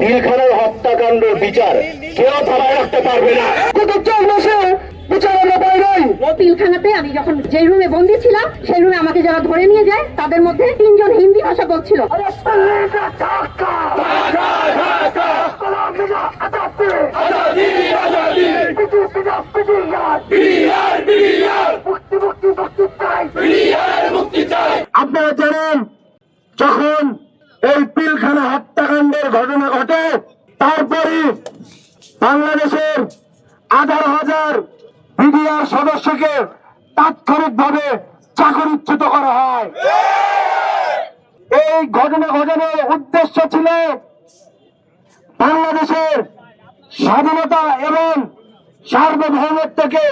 পিলখানার হত্যাকাণ্ড বিচার কেউ থামায় রাখতে পারবে না। গত চার মাসে বিচার আমরা পাই নাই। পিলখানাতে আমি যখন যে রুমে বন্দি ছিলাম সেই রুমে আমাকে যারা ধরে নিয়ে যায় তাদের মধ্যে তিনজন হিন্দি ভাষা বলছিল। আপনারা জানেন যখন এই পিলখানা হত্যাকাণ্ডের ঘটনা ঘটে তারপরে বাংলাদেশের হাজার হাজার মিডিয়ার সদস্যকে তাৎক্ষণিকভাবে চাকরিচ্যুত করা হয়। এই ঘটনা ঘটানোর উদ্দেশ্য ছিল বাংলাদেশের স্বাধীনতা এবং সার্বভৌমত্বকে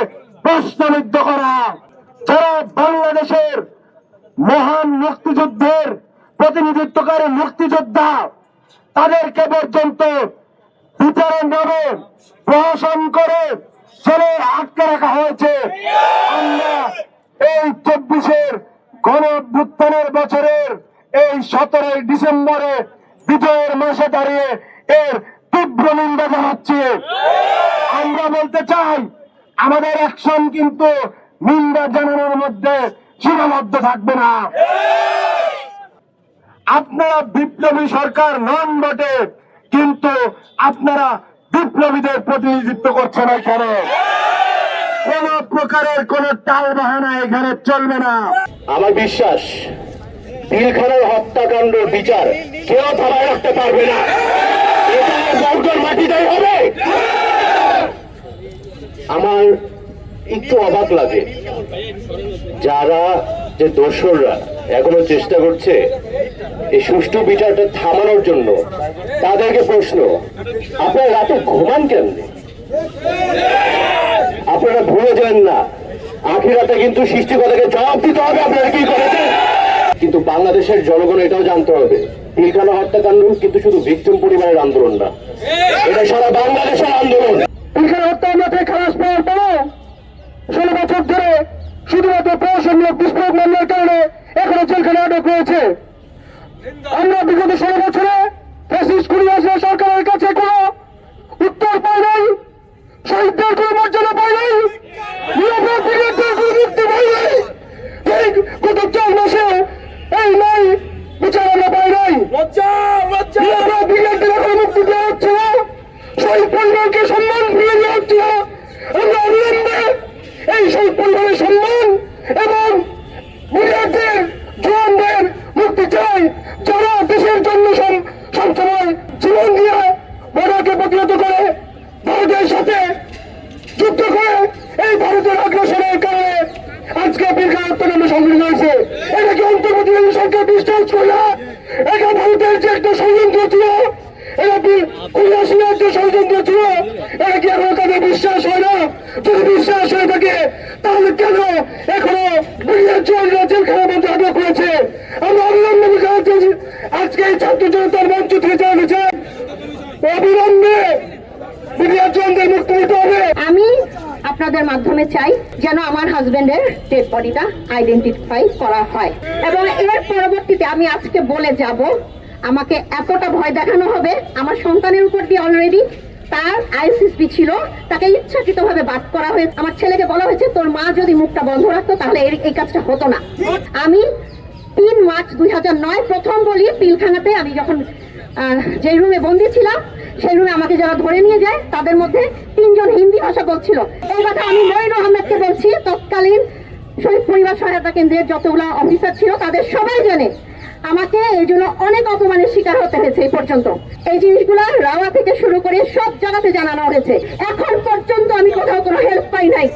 প্রশ্নবিদ্ধ করা। যারা বাংলাদেশের মহান মুক্তিযুদ্ধের প্রতিনিধিত্বকারী মুক্তিযোদ্ধা তাদেরকে পর্যন্ত বিচারের নামে প্রহসন করে ছেলে আটকে রাখা হয়েছে। আমরা এই চব্বিশের গণ বছরের এই সতেরোই ডিসেম্বরে বিজয়ের মাসে দাঁড়িয়ে এর তীব্র নিন্দা জানাচ্ছি। আমরা বলতে চাই, আমাদের অ্যাকশন কিন্তু নিন্দা জানানোর মধ্যে সীমাবদ্ধ থাকবে না। আপনারা বিপ্লবী সরকার নন বটে, কিন্তু আপনারা বিপ্লবীদের প্রতিনিধিত্ব করছেন এখানে। কোন প্রকারের কোন টাল বাহানা এখানে চলবে না। আমার বিশ্বাস, পিলখানার হত্যাকাণ্ড বিচার কেউ থামায় রাখতে পারবে না। আমার একটু অবাক লাগে। যারা যে দোসররা এখনও চেষ্টা করছে এই সুষ্ঠু বিচারটা থামানোর জন্য তাদেরকে প্রশ্ন, আপনারা রাতে ঘুমান কেন আপনারা ভুলে যান না, আখিরাতে কিন্তু সৃষ্টিকতাকে জবাব দিতে হবে, আপনারা কি করেছেন? কিন্তু বাংলাদেশের জনগণ এটাও জানতে হবে, পিলখানা হত্যাকাণ্ড কিন্তু শুধু ভিক্টিম পরিবারের আন্দোলন না, এটা সারা বাংলাদেশের আন্দোলন। এখানে হত্যাকাণ্ড থেকে খালাস পাওয়ার ষোলো বছর ধরে শুধুমাত্র প্রশাসনমূলক বিস্ফোরক মামলার কারণে এখনও জেলখানে আটক রয়েছে। আমরা বিগত ষোলো বছরে ফ্যাসিস্ট কুড়িয়াসা সরকারের কাছে কোনো উত্তর পাই নাই শহীদদের কোনো মর্যাদা পাই নাই মুক্তি পাই এই গত চার মাসে এই নাই বিচার আমরা পাই নাই। মুক্তি দেওয়া হচ্ছে শহীদ পরিবারকে সম্মান ফিরিয়ে দেওয়া হচ্ছে না আমরা অবিলম্বে এই শহীদ পরিবারের সম্মান এবং বুড়িয়াদের জওয়ানদের মুক্তি চাই যারা দেশের জন্য সব- সবসময় জীবন দিয়ে বর্ডারকে প্রতিহত করে ভারতের সাথে যুদ্ধ করে এই ভারতের আগ্রাসনের কারণে আজকে বীরখান হত্যাকাণ্ড সংঘটিত হয়েছে। এটা কি অন্তর্বর্তীকালীন সরকার বিশ্বাস করে? না এটা ভারতের যে একটা ষড়যন্ত্র ছিল, এটা কুলাশিয়ার যে ছিল, এটা কি এখন বিশ্বাস হয় না? বিশ্বাস হয়ে থাকে, তাহলে কেন এখনও বুড়িয়ার জেলরা জেলখানার মধ্যে আটক করেছে? আমরা অবিলম্বে আজকে এই ছাত্র জনতার মঞ্চ থেকে জানাতে চাই অবিলম্বে বুড়িয়ার জেলদের মুক্তি হবে। আপনাদের মাধ্যমে চাই যেন আমার হাজবেন্ডের ডেড বডিটা আইডেন্টিফাই করা হয়। এবং এর পরবর্তীতে আমি আজকে বলে যাব, আমাকে এতটা ভয় দেখানো হবে, আমার সন্তানের উপর দিয়ে অলরেডি তার আইসিসপি ছিল, তাকে ইচ্ছাকৃতভাবে বাদ করা হয়েছে। আমার ছেলেকে বলা হয়েছে, তোর মা যদি মুখটা বন্ধ রাখতো, তাহলে এই- কাজটা হতো না। আমি তিন মার্চ দুই প্রথম বলি, পিলখানাতে আমি যখন যে রুমে বন্দি ছিলাম রুমে আমাকে যারা ধরে নিয়ে যায়, তাদের মধ্যে তিনজন হিন্দি ভাষা বলছিল। এই কথা আমি মঈন আহমেদকে বলছি, তৎকালীন শহীদ পরিবার সহায়তা কেন্দ্রের যতগুলো অফিসার ছিল, তাদের সবাই জানে। আমাকে এই জন্য অনেক অপমানের শিকার হতে হয়েছে এই পর্যন্ত। এই জিনিসগুলো রাওয়া থেকে শুরু করে সব জায়গাতে জানানো হয়েছে। এখন পর্যন্ত আমি কোথাও কোনো হেল্প পাই নাই।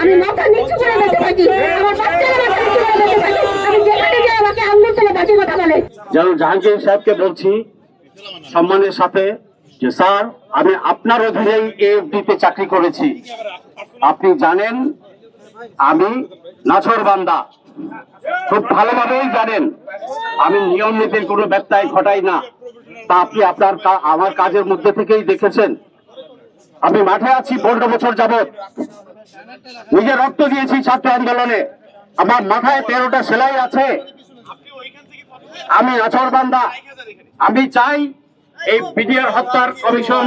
আমি মাথা নিচু করে বেঁচে থাকি। আমার বাচ্চারা মাথা নিচু করে বেঁচে থাকে। আমি যেখানে যাই আমাকে আঙ্গুল তুলে বাজে কথা বলে। যেন জাহাঙ্গীর সাহেবকে বলছি, সম্মানের সাথে যে, স্যার, আমি আপনার অধীনেই এফডিতে চাকরি করেছি। আপনি জানেন, আমি নাছর বান্দা। খুব ভালোভাবেই জানেন, আমি নিয়ম নীতির কোনো ব্যত্যয় ঘটাই না। তা আপনি আপনার আমার কাজের মধ্যে থেকেই দেখেছেন। আমি মাঠে আছি, পনেরো বছর যাবৎ। নিজে রক্ত দিয়েছি ছাত্র আন্দোলনে। আমার মাথায় তেরোটা সেলাই আছে। আমি আচর বান্দা। আমি চাই এই বিডিআর হত্যার কমিশন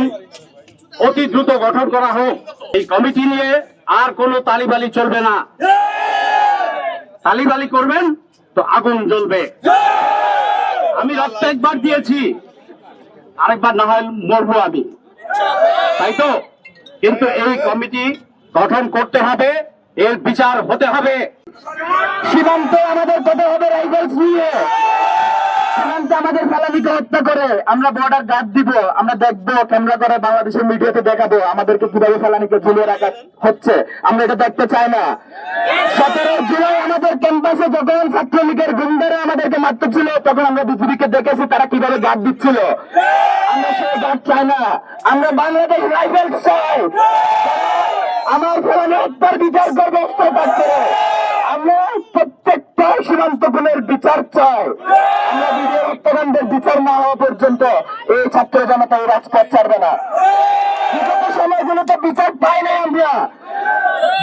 অতি দ্রুত গঠন করা হোক। এই কমিটি নিয়ে আর কোনো তালিবালি চলবে না। তালিবালি করবেন তো আগুন জ্বলবে। আমি রক্ত একবার দিয়েছি, আরেকবার না হয় মরবো আমি। তাই তো? কিন্তু এই কমিটি গঠন করতে হবে, এর বিচার হতে হবে। সীমান্তে আমাদের কথা হবে রাইফেলস নিয়ে। আমাদের ফেলানিকে হত্যা করে। আমরা বর্ডার গার্ড দিব, আমরা দেখব ক্যামেরা করে বাংলাদেশের মিডিয়াতে দেখাবো, আমাদেরকে কীভাবে ফেলানিকে ঝুলিয়ে রাখা হচ্ছে। আমরা এটা দেখতে চাই না। তখন আমরা বিজেপিকে দেখেছি তারা কীভাবে গার্ড দিচ্ছিল। আমরা সেই গার্ড চাই না। আমরা বাংলাদেশ রাইফেলস চাই। আমার ফেলানি হত্যার বিচার আমরা প্রত্যেকটা সীমান্ত গুণের বিচার হত্যাকাণ্ডের বিচার না হওয়া পর্যন্ত এই ছাত্র জনতা এই রাজপথ ছাড়বে না। সময়গুলোতে বিচার পাই নাই আমরা।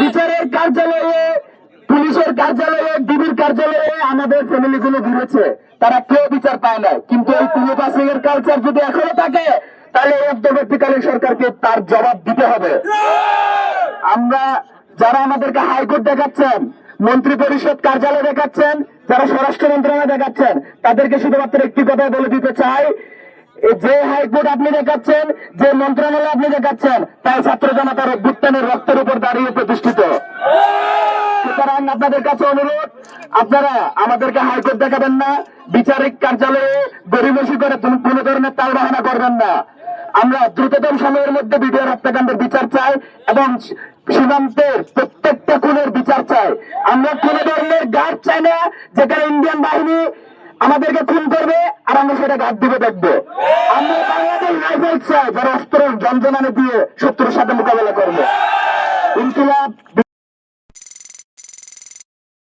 বিচারের কার্যালয়ে, পুলিশের কার্যালয়ে, ডিবির কার্যালয়ে আমাদের ফ্যামিলি গুলো ঘুরেছে। তারা কেউ বিচার পায় না কিন্তু এই পুলিশ পাসিং এর কালচার যদি এখনও থাকে, তাহলে এই সরকারকে তার জবাব দিতে হবে। আমরা যারা আমাদেরকে হাইকোর্ট দেখাচ্ছেন মন্ত্রী পরিষদ কার্যালয় দেখাচ্ছেন, যারা স্বরাষ্ট্র মন্ত্রণালয় দেখাচ্ছেন, তাদেরকে শুধুমাত্র একটি কথা বলে দিতে চাই। যে হাইকোর্ট আপনি দেখাচ্ছেন, যে মন্ত্রণালয় আপনি দেখাচ্ছেন, তাই ছাত্র জনতার অভ্যুত্থানের রক্তের উপর দাঁড়িয়ে প্রতিষ্ঠিত। সুতরাং আপনাদের কাছে অনুরোধ, আপনারা আমাদেরকে হাইকোর্ট দেখাবেন না, বিচারিক কার্যালয়ে গরিবসী করে কোন ধরনের তাল বাহানা করবেন না। আমরা দ্রুততম সময়ের মধ্যে বিডিআর হত্যাকাণ্ডের বিচার চাই এবং সীমান্তের প্রত্যেকটা খুনের বিচার চাই। আমরা কোন ধরনের গার্ড চাই না যেখানে ইন্ডিয়ান বাহিনী আমাদেরকে খুন করবে আর আমরা সেটা গার্ড দিবে, দেখব। আমরা বাংলাদেশ রাইফেল চাই, যারা অস্ত্র, যন্ত্রণা দিয়ে শত্রুর সাথে মোকাবেলা করবে। ইনকিলাব